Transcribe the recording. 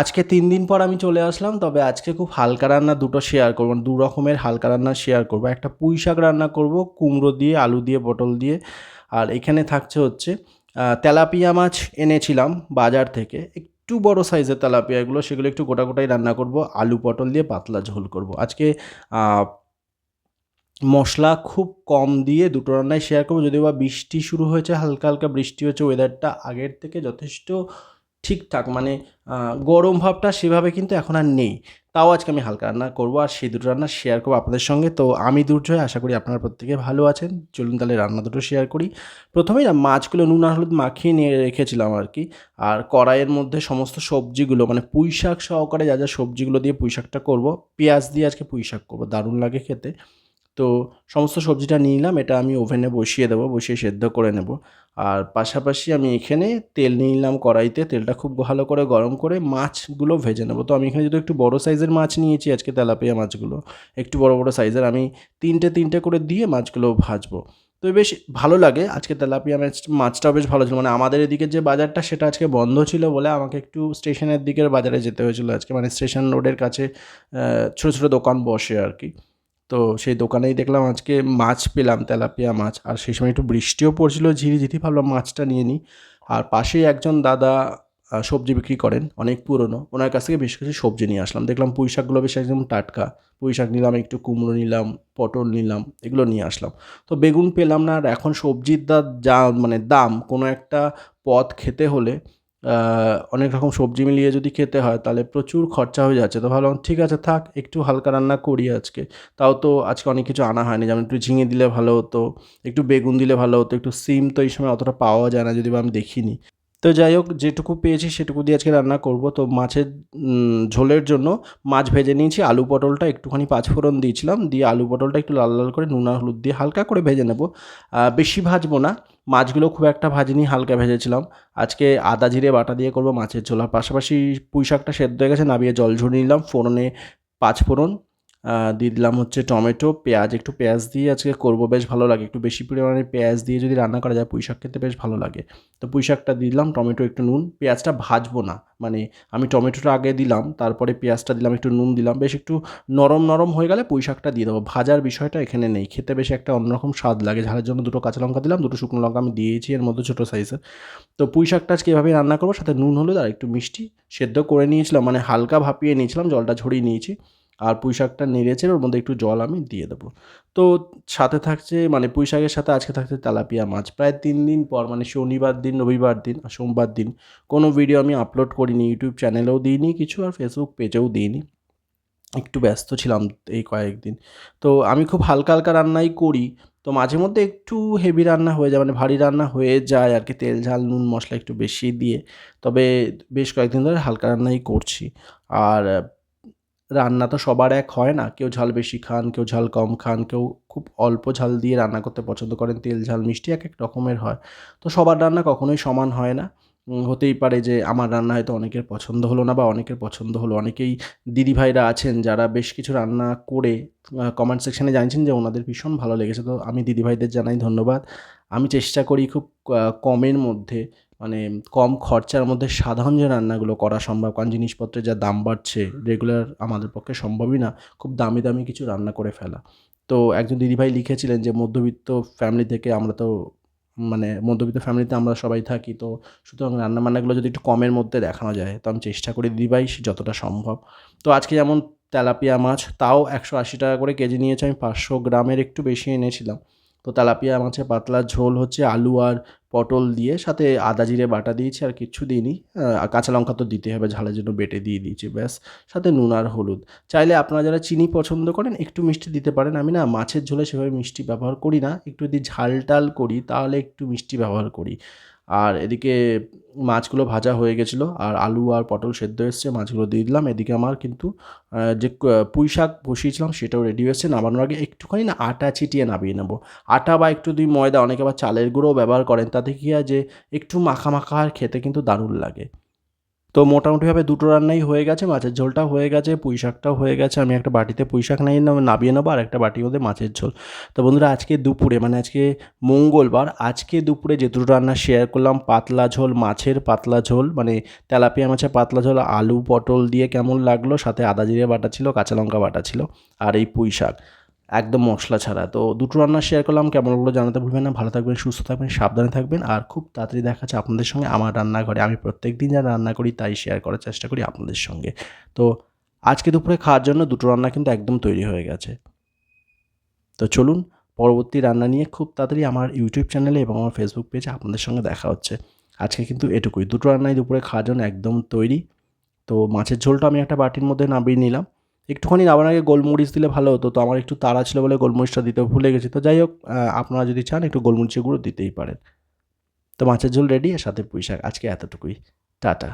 আজকে তিন দিন পর আমি চলে আসলাম, তবে আজকে খুব হালকা রান্না দুটো শেয়ার করব মানে দু রকমের হালকা রান্না শেয়ার করব। একটা পুঁই শাক রান্না করব, কুমড়ো দিয়ে, আলু দিয়ে, পটল দিয়ে, আর এখানে থাকছে হচ্ছে তেলাপিয়া মাছ এনেছিলাম বাজার থেকে, একটু বড় সাইজের তেলাপিয়াগুলো সেগুলো একটু গোটা গোটাই রান্না করব, আলু, পটল দিয়ে পাতলা ঝোল করব। আজকে মশলা খুব কম দিয়ে দুটো রান্নায় শেয়ার করব, যদিও বা বৃষ্টি শুরু হয়েছে, হালকা হালকা বৃষ্টি হচ্ছে ওয়েদারটা আগের থেকে যথেষ্ট ঠিকঠাক মানে গরম ভাবটা সেভাবে কিন্তু এখন আর নেই। তাও আজকে আমি হালকা রান্না করব আর সেই দুটো রান্না শেয়ার করব আপনাদের সঙ্গে। তো আমি দুর্জয় আশা করি আপনারা প্রত্যেকে ভালো আছেন। চলুন তাহলে রান্না দুটো শেয়ার করি। প্রথমেই না, মাছগুলো নুন আর হলুদ মাখিয়ে নিয়ে রেখেছিলাম আর কি। আর কড়াইয়ের মধ্যে সমস্ত সবজিগুলো মানে পুঁই শাক সহকারে যা যা সবজিগুলো দিয়ে পুঁই শাকটা করব, পেঁয়াজ দিয়ে আজকে পুঁই শাক করব। দারুণ লাগে খেতে। তো সমস্ত সবজিটা নিয়ে নিলাম, এটা আমি ওভেনে বসিয়ে দেবো, বসিয়ে সেদ্ধ করে নেব। আর পাশাপাশি আমি এখানে তেল নিয়ে নিলাম কড়াইতে, তেলটা খুব ভালো করে গরম করে মাছগুলো ভেজে নেব। তো আমি এখানে যদি একটু বড় সাইজের মাছ নিয়েছি, আজকে তেলাপিয়া মাছগুলো, একটু বড় বড় সাইজের, আমি তিনটে তিনটে করে দিয়ে মাছগুলো ভাজবো। তো বেশ ভালো লাগে, আজকে তেলাপিয়া মাছ, মাছটাও বেশ ভালো ছিল। মানে আমাদের এদিকে যে বাজারটা, সেটা আজকে বন্ধ ছিল বলে আমাকে একটু স্টেশনের দিকের বাজারে যেতে হয়েছিল আজকে। মানে স্টেশন রোডের কাছে ছোটো ছোটো দোকান বসে আর কি। তো সেই দোকানেই দেখলাম আজকে মাছ পেলাম, তেলাপিয়া মাছ। আর সেই সময় একটু বৃষ্টিও পড়ছিল ঝিরিঝিরি ভাবলাম মাছটা নিয়ে নিই। আর পাশেই একজন দাদা সবজি বিক্রি করেন, অনেক পুরনো। ওনার কাছ থেকে বেশ কিছু সবজি নিয়ে আসলাম। দেখলাম পুঁই শাকগুলো বেশ একদম টাটকা। পুঁই শাক নিলাম, একটু কুমড়ো নিলাম, পটল নিলাম, এগুলো নিয়ে আসলাম। তো বেগুন পেলাম না, আর এখন সবজির দা, যা মানে দাম, কোনো একটা পদ খেতে হলে অনেক রকম সবজি মিলিয়ে যদি খেতে হয়, তাহলে প্রচুর খরচা হয়ে যাচ্ছে। তো ভাবলাম, ঠিক আছে, থাক, একটু হালকা রান্না করি আজকে। তাও তো আজকে অনেক কিছু আনা হয়নি। যেমন একটু ঝিঙে দিলে ভালো হতো, একটু বেগুন দিলে ভালো হতো, একটু সিম তো এই সময় অতটা পাওয়া যায় না যদি বা আমি দেখিনি। তো যাই হোক যেটুকু পেয়েছি সেটুকু দিয়ে আজকে রান্না করব। তো মাছের ঝোলের জন্য মাছ ভেজে নিয়েছি আলু পটলটা একটুখানি পাঁচফোড়ন দিয়েছিলাম। দিয়ে আলু পটলটা একটু লাল লাল করে নুন হলুদ দিয়ে হালকা করে ভেজে নেব। বেশি ভাজবো না মাছগুলো খুব একটা ভাজিনি হালকা ভেজেছিলাম। আজকে আদা জিরে বাটা দিয়ে করব মাছের ঝোল। আর পাশাপাশি পুঁই শাকটা সেদ্ধ হয়ে গেছে নাবিয়ে জল ঝরিয়ে নিলাম ফোড়নে পাঁচ ফোড়ন। আহ, দিয়ে দিলাম হচ্ছে টমেটো, পেঁয়াজ। একটু পেঁয়াজ দিয়ে আজকে করব, বেশ ভালো লাগে। একটু বেশি পরিমাণে পেঁয়াজ দিয়ে যদি রান্না করা যায় পুঁই শাক খেতে বেশ ভালো লাগে। তো পুঁই শাকটা দিলাম, টমেটো একটু নুন। পেঁয়াজটা ভাজবো না মানে আমি টমেটোটা আগে দিলাম, তারপরে পেঁয়াজটা দিলাম, একটু নুন দিলাম। বেশ একটু নরম নরম হয়ে গেলে পুঁই শাকটা দিয়ে দেবো। ভাজার বিষয়টা এখানে নেই। খেতে বেশ একটা অন্যরকম স্বাদ লাগে। ঝালের জন্য দুটো কাঁচা লঙ্কা দিলাম, দুটো শুকনো লঙ্কা আমি দিয়েছি এর মধ্যে ছোটো সাইজের। তো পুঁই শাকটা আজকে এভাবেই রান্না করব, সাথে নুন, হলুদ আর একটু মিষ্টি সেদ্ধ করে নিয়েছিলাম। মানে হালকা ভাপিয়ে নিয়েছিলাম, জলটা ঝরিয়ে নিয়েছি। আর পুঁই শাকটা নেড়েছে ওর মধ্যে একটু জল আমি দিয়ে দেবো। তো সাথে থাকছে মানে পুঁই শাকের সাথে আজকে থাকছে তেলাপিয়া মাছ। প্রায় তিন দিন পর মানে শনিবার দিন, রবিবার দিন আর সোমবার দিন কোনো ভিডিও আমি আপলোড করিনি ইউটিউব চ্যানেলেও দিইনি কিছু আর ফেসবুক পেজেও দিইনি। একটু ব্যস্ত ছিলাম এই কয়েকদিন। তো আমি খুব হালকা হালকা রান্নাই করি। তো মাঝে মধ্যে একটু হেভি রান্না হয়ে যায় মানে ভারী রান্না হয়ে যায় আর কি, তেল, ঝাল, নুন, মশলা একটু বেশি দিয়ে। তবে বেশ কয়েকদিন ধরে হালকা রান্নাই করছি। আর রান্না তো সবার এক হয় না। কেউ ঝাল বেশি খান, কেউ ঝাল কম খান, কেউ খুব অল্প ঝাল দিয়ে রান্না করতে পছন্দ করেন, তেল, ঝাল, মিষ্টি এক এক রকমের হয়। তো সবার রান্না কখনোই সমান হয় না। হতেই পারে যে আমার রান্না হয়তো অনেকের পছন্দ হলো না বা অনেকের পছন্দ হলো। অনেকেই দিদিভাইরা আছেন যারা বেশ কিছু রান্না করে কমেন্ট সেকশনে জানিয়েছেন যে ওনাদের ভীষণ ভালো লেগেছে। তো আমি দিদিভাইদের জানাই ধন্যবাদ। আমি চেষ্টা করি খুব কমের মধ্যে মানে কম খরচার মধ্যে সাধারণ যে রান্নাগুলো করা সম্ভব। কারণ জিনিসপত্রের যা দাম বাড়ছে রেগুলার আমাদের পক্ষে সম্ভবই না, খুব দামি দামি কিছু রান্না করে ফেলা। তো একজন দিদিভাই লিখেছিলেন যে মধ্যবিত্ত ফ্যামিলি থেকে আমরা তো মানে মধ্যবিত্ত ফ্যামিলিতে আমরা সবাই থাকি, তো সুতরাং রান্নাবান্নাগুলো যদি একটু কমের মধ্যে দেখানো যায়, তো আমি চেষ্টা করি দিদিভাই যতটা সম্ভব। তো আজকে যেমন তেলাপিয়া মাছ, তাও একশো আশি টাকা করে কেজি নিয়েছে, আমি পাঁচশো গ্রামের একটু বেশি এনেছিলাম। তো তেলাপিয়া মাছের পাতলা ঝোল হচ্ছে আলু আর পটল দিয়ে, সাথে আদা জিরে বাটা দিয়েছি আর কিচ্ছু দিইনি। কাঁচা লঙ্কা তো দিতে হবে, ঝালের জন্য বেটে দিয়ে দিয়েছি, ব্যাস। সাথে নুন আর হলুদ। চাইলে আপনারা যারা চিনি পছন্দ করেন, একটু মিষ্টি দিতে পারেন। আমি না মাছের ঝোলে সেভাবে মিষ্টি ব্যবহার করি না। একটু যদি ঝাল টাল করি, তাহলে একটু মিষ্টি ব্যবহার করি। আর এদিকে মাছগুলো ভাজা হয়ে গেছিল, আর আলু আর পটল সেদ্ধ এসছে, মাছগুলো দিয়ে দিলাম। এদিকে আমার কিন্তু যে পুঁই শাক বসিয়েছিলাম সেটাও রেডি হয়েছে নামানোর আগে একটুখানি না আটা ছিটিয়ে নামিয়ে নেব। আটা বা একটু দুই ময়দা, অনেকে আবার চালের গুঁড়োও ব্যবহার করেন, তাতে কি হয় যে একটু মাখা মাখা আর খেতে কিন্তু দারুণ লাগে। তো মোটামুটিভাবে দুটো রান্নাই হয়ে গেছে, মাছের ঝোলটা হয়ে গেছে, পুঁই শাকটাও হয়ে গেছে, আমি একটা বাটিতে পুঁই শাক নিয়ে নাবিয়ে নেব আর একটা বাটির মধ্যে মাছের ঝোল। তো বন্ধুরা, আজকে দুপুরে মানে আজকে মঙ্গলবার, আজকে দুপুরে যে দুটো রান্না শেয়ার করলাম, পাতলা ঝোল, মাছের পাতলা ঝোল মানে তেলাপিয়া মাছের পাতলা ঝোল, আলু পটল দিয়ে কেমন লাগল, সাথে আদা জিরে বাটা ছিল, কাঁচা লঙ্কা বাটা ছিল, আর এই পুঁই শাক। একদম মশলা ছাড়া। তো দুটো রান্না শেয়ার করলাম, কেমন লাগল জানাতে ভুলবেন না। ভালো থাকবেন, সুস্থ থাকবেন, সাবধানে থাকবেন। আর খুব তাড়াতাড়ি দেখা যাচ্ছে আপনাদের সঙ্গে আমার রান্নাঘরে। আমি প্রত্যেক দিন যা রান্না করি, তাই শেয়ার করার চেষ্টা করি আপনাদের সঙ্গে। তো আজকে দুপুরে খাওয়ার জন্য দুটো রান্না কিন্তু একদম তৈরি হয়ে গেছে। তো চলুন, পরবর্তী রান্না নিয়ে খুব তাড়াতাড়ি আমার ইউটিউব চ্যানেলে এবং আমার ফেসবুক পেজে আপনাদের সঙ্গে দেখা হচ্ছে। আজকে কিন্তু এটুকুই। দুটো রান্নাই দুপুরে খাওয়ার জন্য একদম তৈরি। তো মাছের ঝোলটা আমি একটা বাটির মধ্যে নামিয়ে নিলাম। একটুখানি নামার আগে গোলমরিচ দিলে ভালো হতো, তো আমার একটু তাড়া ছিল বলে গোলমরিচটা দিতে ভুলে গেছি। তো যাই হোক আপনারা যদি চান একটু গোলমরিচের গুঁড়ো দিতেই পারেন। তো মাছের ঝোল রেডি আর সাথে পুঁই শাক। আজকে এতটুকুই। টাটা।